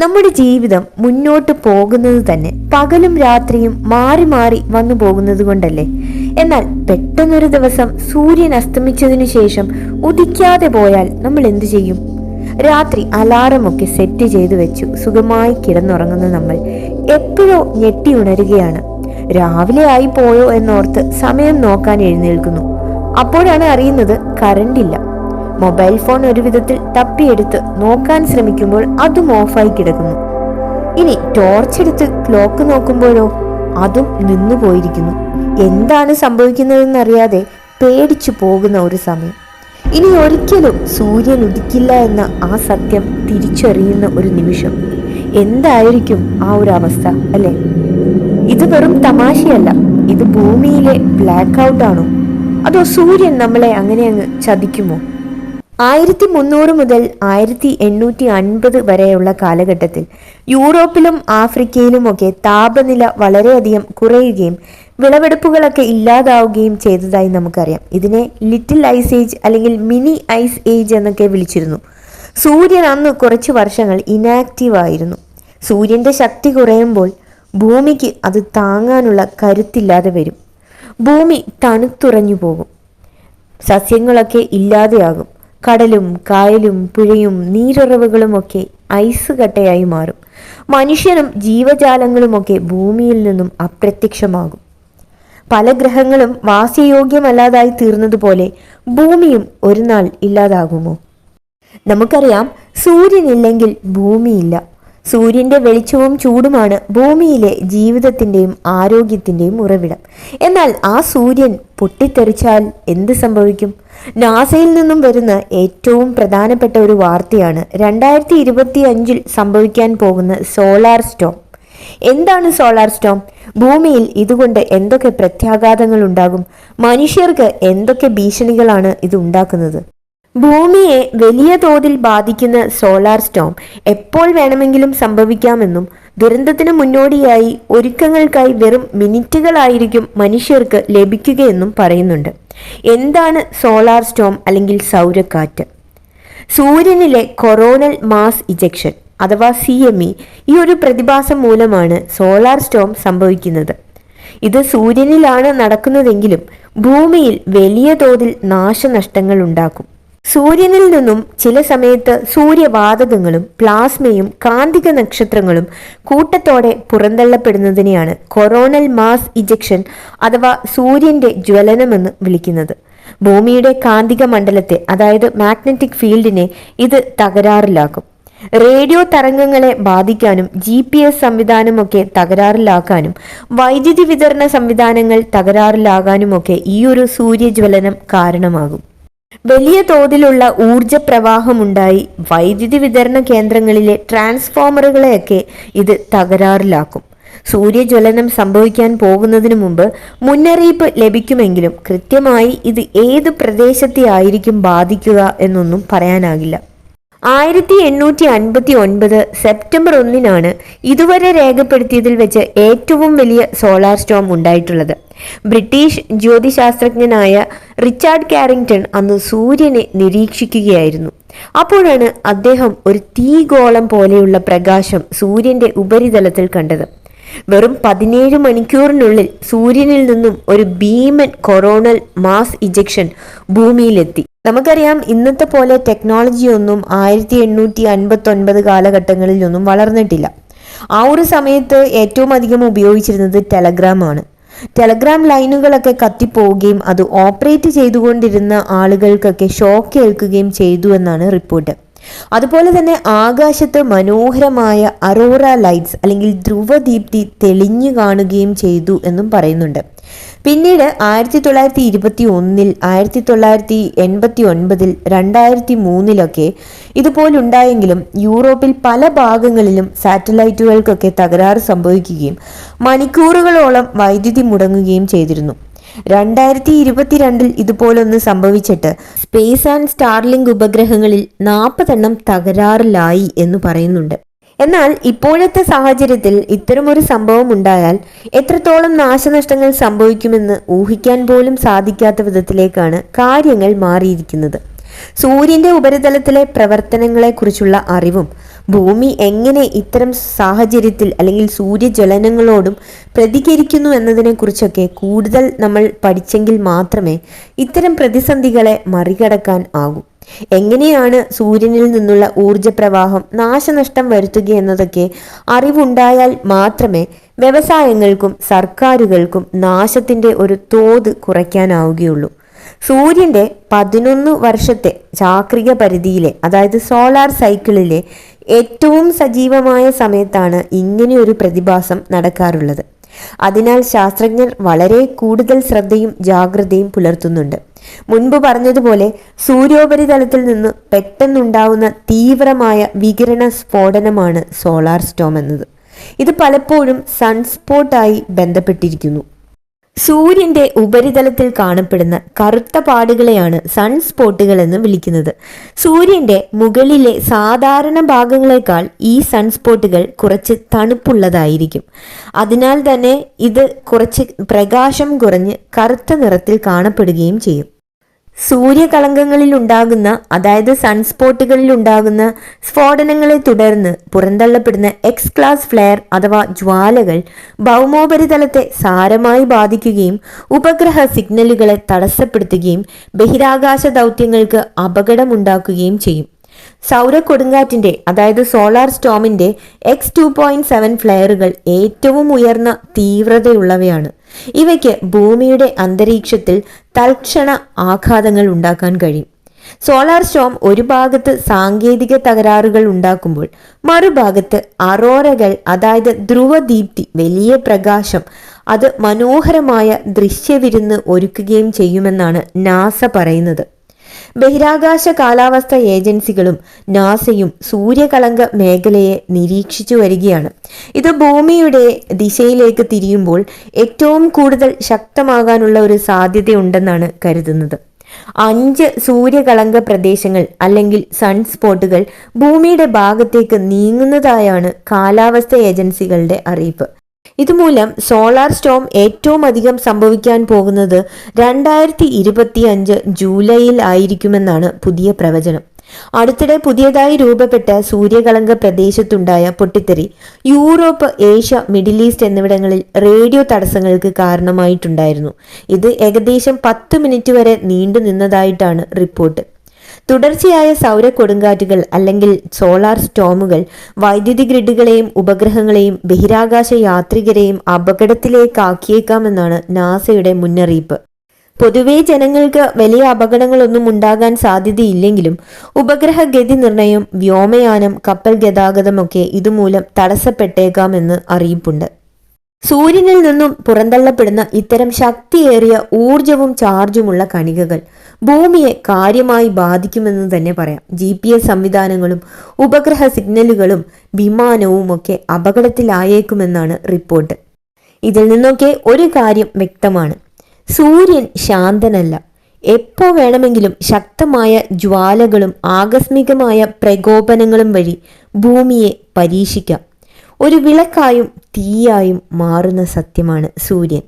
നമ്മുടെ ജീവിതം മുന്നോട്ട് പോകുന്നത് തന്നെ പകലും രാത്രിയും മാറി മാറി വന്നു പോകുന്നത് കൊണ്ടല്ലേ. എന്നാൽ പെട്ടെന്നൊരു ദിവസം സൂര്യൻ അസ്തമിച്ചതിനു ശേഷം ഉദിക്കാതെ പോയാൽ നമ്മൾ എന്തു ചെയ്യും? രാത്രി അലാറമൊക്കെ സെറ്റ് ചെയ്തു വെച്ചു സുഖമായി കിടന്നുറങ്ങുന്ന നമ്മൾ എപ്പോഴോ ഞെട്ടി ഉണരുകയാണ്. രാവിലെ ആയി പോയോ എന്നോർത്ത് സമയം നോക്കാൻ എഴുന്നേൽക്കുന്നു. അപ്പോഴാണ് അറിയുന്നത് കറണ്ടില്ല മൊബൈൽ ഫോൺ ഒരു വിധത്തിൽ തപ്പിയെടുത്ത് നോക്കാൻ ശ്രമിക്കുമ്പോൾ അതും ഓഫായി കിടക്കുന്നു. ഇനി ടോർച്ച് എടുത്ത് ക്ലോക്ക് നോക്കുമ്പോഴോ അതും നിന്നു പോയിരിക്കുന്നു. എന്താണ് സംഭവിക്കുന്നതെന്നറിയാതെ പേടിച്ചു പോകുന്ന ഒരു സമയം. ഇനി ഒരിക്കലും സൂര്യൻ ഉദിക്കില്ല എന്ന ആ സത്യം തിരിച്ചറിയുന്ന ഒരു നിമിഷം. എന്തായിരിക്കും ആ ഒരു അവസ്ഥ അല്ലേ? ഇത് വെറും തമാശയല്ല. ഇത് ഭൂമിയിലെ ബ്ലാക്ക് ഔട്ട് ആണോ? അതോ സൂര്യൻ നമ്മളെ അങ്ങനെ അങ്ങ് ചതിക്കുമോ? ആയിരത്തി മുന്നൂറ് മുതൽ ആയിരത്തി എണ്ണൂറ്റി അൻപത് വരെയുള്ള കാലഘട്ടത്തിൽ യൂറോപ്പിലും ആഫ്രിക്കയിലുമൊക്കെ താപനില വളരെയധികം കുറയുകയും വിളവെടുപ്പുകളൊക്കെ ഇല്ലാതാവുകയും ചെയ്തതായി നമുക്കറിയാം. ഇതിനെ ലിറ്റിൽ ഐസ് ഏജ് അല്ലെങ്കിൽ മിനി ഐസ് ഏജ് എന്നൊക്കെ വിളിച്ചിരുന്നു. സൂര്യൻ അന്ന് കുറച്ച് വർഷങ്ങൾ ഇനാക്റ്റീവ് ആയിരുന്നു. സൂര്യന്റെ ശക്തി കുറയുമ്പോൾ ഭൂമിക്ക് അത് താങ്ങാനുള്ള കരുത്തില്ലാതെ വരും. ഭൂമി തണുത്തുറഞ്ഞു പോകും. സസ്യങ്ങളൊക്കെ ഇല്ലാതെയാകും. കടലും കായലും പുഴയും നീരുറവുകളുമൊക്കെ ഐസ് കട്ടയായി മാറും. മനുഷ്യനും ജീവജാലങ്ങളുമൊക്കെ ഭൂമിയിൽ നിന്നും അപ്രത്യക്ഷമാകും. പല ഗ്രഹങ്ങളും വാസ്യയോഗ്യമല്ലാതായി തീർന്നതുപോലെ ഭൂമിയും ഒരു നാൾ ഇല്ലാതാകുമോ? നമുക്കറിയാം സൂര്യനില്ലെങ്കിൽ ഭൂമിയില്ല. സൂര്യന്റെ വെളിച്ചവും ചൂടുമാണ് ഭൂമിയിലെ ജീവിതത്തിന്റെയും ആരോഗ്യത്തിന്റെയും ഉറവിടം. എന്നാൽ ആ സൂര്യൻ പൊട്ടിത്തെറിച്ചാൽ എന്ത് സംഭവിക്കും? നാസയിൽ നിന്നും വരുന്ന ഏറ്റവും പ്രധാനപ്പെട്ട ഒരു വാർത്തയാണ് രണ്ടായിരത്തി ഇരുപത്തി അഞ്ചിൽ സംഭവിക്കാൻ പോകുന്ന സോളാർ സ്റ്റോം. എന്താണ് സോളാർ സ്റ്റോം? ഭൂമിയിൽ ഇതുകൊണ്ട് എന്തൊക്കെ പ്രത്യാഘാതങ്ങൾ ഉണ്ടാകും? മനുഷ്യർക്ക് എന്തൊക്കെ ഭീഷണികളാണ് ഇത് ഉണ്ടാക്കുന്നത്? ഭൂമിയെ വലിയ തോതിൽ ബാധിക്കുന്ന സോളാർ സ്റ്റോം എപ്പോൾ വേണമെങ്കിലും സംഭവിക്കാമെന്നും ദുരന്തത്തിന് മുന്നോടിയായി ഒരുക്കങ്ങൾക്കായി വെറും മിനിറ്റുകളായിരിക്കും മനുഷ്യർക്ക് ലഭിക്കുകയെന്നും പറയുന്നുണ്ട്. എന്താണ് സോളാർ സ്റ്റോം അല്ലെങ്കിൽ സൗരക്കാറ്റ് സൂര്യനിലെ കൊറോണൽ മാസ് ഇജക്ഷൻ അഥവാ സി എം ഇ ഈ ഒരു പ്രതിഭാസം മൂലമാണ് സോളാർ സ്റ്റോം സംഭവിക്കുന്നത്. ഇത് സൂര്യനിലാണ് നടക്കുന്നതെങ്കിലും ഭൂമിയിൽ വലിയ തോതിൽ നാശനഷ്ടങ്ങൾ ഉണ്ടാക്കും സൂര്യനിൽ നിന്നും ചില സമയത്ത് സൂര്യവാതകങ്ങളും പ്ലാസ്മയും കാന്തിക നക്ഷത്രങ്ങളും കൂട്ടത്തോടെ പുറന്തള്ളപ്പെടുന്നതിനെയാണ് കൊറോണൽ മാസ് ഇജക്ഷൻ അഥവാ സൂര്യന്റെ ജ്വലനമെന്ന് വിളിക്കുന്നത്. ഭൂമിയുടെ കാന്തിക മണ്ഡലത്തെ അതായത് മാഗ്നറ്റിക് ഫീൽഡിനെ ഇത് തകരാറിലാക്കും. റേഡിയോ തരംഗങ്ങളെ ബാധിക്കാനും ജി പി എസ് സംവിധാനമൊക്കെ തകരാറിലാക്കാനും വൈദ്യുതി വിതരണ സംവിധാനങ്ങൾ തകരാറിലാകാനുമൊക്കെ ഈ ഒരു സൂര്യജ്വലനം കാരണമാകും. വലിയ തോതിലുള്ള ഊർജ പ്രവാഹമുണ്ടായി വൈദ്യുതി വിതരണ കേന്ദ്രങ്ങളിലെ ട്രാൻസ്ഫോമറുകളെയൊക്കെ ഇത് തകരാറിലാക്കും. സൂര്യജ്വലനം സംഭവിക്കാൻ പോകുന്നതിനു മുമ്പ് മുന്നറിയിപ്പ് ലഭിക്കുമെങ്കിലും കൃത്യമായി ഇത് ഏത് പ്രദേശത്തെ ആയിരിക്കും ബാധിക്കുക എന്നൊന്നും പറയാനാകില്ല. ആയിരത്തി എണ്ണൂറ്റി അൻപത്തി ഒൻപത് സെപ്റ്റംബർ ഒന്നിനാണ് ഇതുവരെ രേഖപ്പെടുത്തിയതിൽ വെച്ച് ഏറ്റവും വലിയ സോളാർ സ്റ്റോം ഉണ്ടായിട്ടുള്ളത്. ബ്രിട്ടീഷ് ജ്യോതിശാസ്ത്രജ്ഞനായ റിച്ചാർഡ് കാരിങ്ടൺ അന്ന് സൂര്യനെ നിരീക്ഷിക്കുകയായിരുന്നു. അപ്പോഴാണ് അദ്ദേഹം ഒരു തീഗോളം പോലെയുള്ള പ്രകാശം സൂര്യന്റെ ഉപരിതലത്തിൽ കണ്ടത്. വെറും പതിനേഴ് മണിക്കൂറിനുള്ളിൽ സൂര്യനിൽ നിന്നും ഒരു ഭീമൻ കൊറോണൽ മാസ് ഇജക്ഷൻ ഭൂമിയിലെത്തി. നമുക്കറിയാം ഇന്നത്തെ പോലെ ടെക്നോളജി ഒന്നും ആയിരത്തി എണ്ണൂറ്റി അൻപത്തി ഒൻപത് കാലഘട്ടങ്ങളിലൊന്നും വളർന്നിട്ടില്ല. ആ ഒരു സമയത്ത് ഏറ്റവും അധികം ഉപയോഗിച്ചിരുന്നത് ടെലഗ്രാം ആണ് ടെലഗ്രാം ലൈനുകളൊക്കെ കത്തിപ്പോവുകയും അത് ഓപ്പറേറ്റ് ചെയ്തുകൊണ്ടിരുന്ന ആളുകൾക്കൊക്കെ ഷോക്ക് ഏൽക്കുകയും ചെയ്തു എന്നാണ് റിപ്പോർട്ട്. അതുപോലെ തന്നെ ആകാശത്ത് മനോഹരമായ അറോറ ലൈറ്റ്സ് അല്ലെങ്കിൽ ധ്രുവദീപ്തി തെളിഞ്ഞു കാണുകയും ചെയ്തു എന്നും പറയുന്നുണ്ട്. പിന്നീട് ആയിരത്തി തൊള്ളായിരത്തി ഇരുപത്തി ഒന്നിൽ ആയിരത്തി തൊള്ളായിരത്തി എൺപത്തി ഒൻപതിൽ രണ്ടായിരത്തി മൂന്നിലൊക്കെ ഇതുപോലുണ്ടായെങ്കിലും യൂറോപ്പിൽ പല ഭാഗങ്ങളിലും സാറ്റലൈറ്റുകൾക്കൊക്കെ തകരാറ് സംഭവിക്കുകയും മണിക്കൂറുകളോളം വൈദ്യുതി മുടങ്ങുകയും ചെയ്തിരുന്നു. രണ്ടായിരത്തി ഇരുപത്തിരണ്ടിൽ ഇതുപോലൊന്ന് സംഭവിച്ചിട്ട് സ്പേസ് ആൻഡ് സ്റ്റാർലിങ്ക് ഉപഗ്രഹങ്ങളിൽ നാൽപ്പതെണ്ണം തകരാറിലായി എന്ന് പറയുന്നുണ്ട്. എന്നാൽ ഇപ്പോഴത്തെ സാഹചര്യത്തിൽ ഇത്തരമൊരു സംഭവം ഉണ്ടായാൽ എത്രത്തോളം നാശനഷ്ടങ്ങൾ സംഭവിക്കുമെന്ന് ഊഹിക്കാൻ പോലും സാധിക്കാത്ത വിധത്തിലേക്കാണ് കാര്യങ്ങൾ മാറിയിരിക്കുന്നത്. സൂര്യന്റെ ഉപരിതലത്തിലെ പ്രവർത്തനങ്ങളെക്കുറിച്ചുള്ള അറിവും ഭൂമി എങ്ങനെ ഇത്തരം സാഹചര്യത്തിൽ അല്ലെങ്കിൽ സൂര്യജ്വലനങ്ങളോടും പ്രതികരിക്കുന്നു എന്നതിനെക്കുറിച്ചൊക്കെ കൂടുതൽ നമ്മൾ പഠിച്ചെങ്കിൽ മാത്രമേ ഇത്തരം പ്രതിസന്ധികളെ മറികടക്കാൻ ആകൂ. എങ്ങനെയാണ് സൂര്യനിൽ നിന്നുള്ള ഊർജപ്രവാഹം നാശനഷ്ടം വരുത്തുക എന്നതൊക്കെ അറിവുണ്ടായാൽ മാത്രമേ വ്യവസായങ്ങൾക്കും സർക്കാരുകൾക്കും നാശത്തിന്റെ ഒരു തോത് കുറയ്ക്കാനാവുകയുള്ളൂ. സൂര്യന്റെ പതിനൊന്ന് വർഷത്തെ ചാക്രിക പരിധിയിലെ അതായത് സോളാർ സൈക്കിളിലെ ഏറ്റവും സജീവമായ സമയത്താണ് ഇങ്ങനെയൊരു പ്രതിഭാസം നടക്കാറുള്ളത്. അതിനാൽ ശാസ്ത്രജ്ഞർ വളരെ കൂടുതൽ ശ്രദ്ധയും ജാഗ്രതയും പുലർത്തുന്നുണ്ട്. മുൻപ് പറഞ്ഞതുപോലെ സൂര്യോപരിതലത്തിൽ നിന്ന് പെട്ടെന്നുണ്ടാവുന്ന തീവ്രമായ വികിരണ സ്ഫോടനമാണ് സോളാർ സ്റ്റോം എന്നത്. ഇത് പലപ്പോഴും സൺസ്പോട്ടായി ബന്ധപ്പെട്ടിരിക്കുന്നു. സൂര്യന്റെ ഉപരിതലത്തിൽ കാണപ്പെടുന്ന കറുത്ത പാടുകളെയാണ് സൺസ്പോട്ടുകൾ എന്ന് വിളിക്കുന്നത്. സൂര്യന്റെ മുകളിലെ സാധാരണ ഭാഗങ്ങളെക്കാൾ ഈ സൺസ്പോട്ടുകൾ കുറച്ച് തണുപ്പുള്ളതായിരിക്കും. അതിനാൽ തന്നെ ഇത് കുറച്ച് പ്രകാശം കുറഞ്ഞ് കറുത്ത നിറത്തിൽ കാണപ്പെടുകയും ചെയ്യും. സൂര്യകളങ്കങ്ങളിൽ ഉണ്ടാകുന്ന അതായത് സൺസ്പോട്ടുകളിൽ ഉണ്ടാകുന്ന സ്ഫോടനങ്ങളെ തുടർന്ന് പുറന്തള്ളപ്പെടുന്ന എക്സ് ക്ലാസ് ഫ്ലെയർ അഥവാ ജ്വാലകൾ ഭൗമോപരിതലത്തെ സാരമായി ബാധിക്കുകയും ഉപഗ്രഹ സിഗ്നലുകളെ തടസ്സപ്പെടുത്തുകയും ബഹിരാകാശ ദൗത്യങ്ങൾക്ക് അപകടമുണ്ടാക്കുകയും ചെയ്യും. സൗര കൊടുങ്കാറ്റിന്റെ അതായത് സോളാർ സ്റ്റോമിന്റെ എക്സ് ടു പോയിന്റ് സെവൻ ഫ്ലെയറുകൾ ഏറ്റവും ഉയർന്ന തീവ്രതയുള്ളവയാണ്. ഇവയ്ക്ക് ഭൂമിയുടെ അന്തരീക്ഷത്തിൽ തൽക്ഷണ ആഘാതങ്ങൾ ഉണ്ടാക്കാൻ കഴിയും. സോളാർ സ്റ്റോം ഒരു ഭാഗത്ത് സാങ്കേതിക തകരാറുകൾ ഉണ്ടാക്കുമ്പോൾ മറുഭാഗത്ത് അറോറകൾ അതായത് ധ്രുവദീപ്തി വലിയ പ്രകാശം അത് മനോഹരമായ ദൃശ്യവിരുന്ന് ഒരുക്കുകയും ചെയ്യുമെന്നാണ് നാസ പറയുന്നത്. ബഹിരാകാശ കാലാവസ്ഥ ഏജൻസികളും നാസയും സൂര്യകളങ്ക മേഖലയെ നിരീക്ഷിച്ചു വരികയാണ്. ഇത് ഭൂമിയുടെ ദിശയിലേക്ക് തിരിയുമ്പോൾ ഏറ്റവും കൂടുതൽ ശക്തമാകാനുള്ള ഒരു സാധ്യതയുണ്ടെന്നാണ് കരുതുന്നത്. അഞ്ച് സൂര്യകളങ്ക പ്രദേശങ്ങൾ അല്ലെങ്കിൽ സൺസ്പോട്ടുകൾ ഭൂമിയുടെ ഭാഗത്തേക്ക് നീങ്ങുന്നതായാണ് കാലാവസ്ഥ ഏജൻസികളുടെ അറിയിപ്പ്. ഇതുമൂലം സോളാർ സ്റ്റോം ഏറ്റവും അധികം സംഭവിക്കാൻ പോകുന്നത് രണ്ടായിരത്തി ഇരുപത്തി അഞ്ച് ജൂലൈയിൽ ആയിരിക്കുമെന്നാണ് പുതിയ പ്രവചനം. അടുത്തിടെ പുതിയതായി രൂപപ്പെട്ട സൂര്യകളങ്ക പ്രദേശത്തുണ്ടായ പൊട്ടിത്തെറി യൂറോപ്പ് ഏഷ്യ മിഡിൽ ഈസ്റ്റ് എന്നിവിടങ്ങളിൽ റേഡിയോ തടസ്സങ്ങൾക്ക് കാരണമായിട്ടുണ്ടായിരുന്നു. ഇത് ഏകദേശം പത്ത് മിനിറ്റ് വരെ നീണ്ടു നിന്നതായിട്ടാണ് റിപ്പോർട്ട്. തുടർച്ചയായ സൗര കൊടുങ്കാറ്റുകൾ അല്ലെങ്കിൽ സോളാർ സ്റ്റോമുകൾ വൈദ്യുതി ഗ്രിഡുകളെയും ഉപഗ്രഹങ്ങളെയും ബഹിരാകാശ യാത്രികരെയും അപകടത്തിലേക്കാക്കിയേക്കാമെന്നാണ് നാസയുടെ മുന്നറിയിപ്പ്. പൊതുവെ ജനങ്ങൾക്ക് വലിയ അപകടങ്ങളൊന്നും ഉണ്ടാകാൻ സാധ്യതയില്ലെങ്കിലും ഉപഗ്രഹ ഗതി നിർണയം വ്യോമയാനം കപ്പൽ ഗതാഗതമൊക്കെ ഇതുമൂലം തടസ്സപ്പെട്ടേക്കാമെന്ന് അറിയിപ്പുണ്ട്. സൂര്യനിൽ നിന്നും പുറന്തള്ളപ്പെടുന്ന ഇത്തരം ശക്തിയേറിയ ഊർജവും ചാർജുമുള്ള കണികകൾ ഭൂമിയെ കാര്യമായി ബാധിക്കുമെന്ന് തന്നെ പറയാം. ജി പി എസ് സംവിധാനങ്ങളും ഉപഗ്രഹ സിഗ്നലുകളും വിമാനവും ഒക്കെ അപകടത്തിലായേക്കുമെന്നാണ് റിപ്പോർട്ട്. ഇതിൽ നിന്നൊക്കെ ഒരു കാര്യം വ്യക്തമാണ്. സൂര്യൻ ശാന്തനല്ല. എപ്പോ വേണമെങ്കിലും ശക്തമായ ജ്വാലകളും ആകസ്മികമായ പ്രകോപനങ്ങളും വഴി ഭൂമിയെ പരീക്ഷിക്കാം. ഒരു വിളക്കായും തീയായും മാറുന്ന സത്യമാണ് സൂര്യൻ.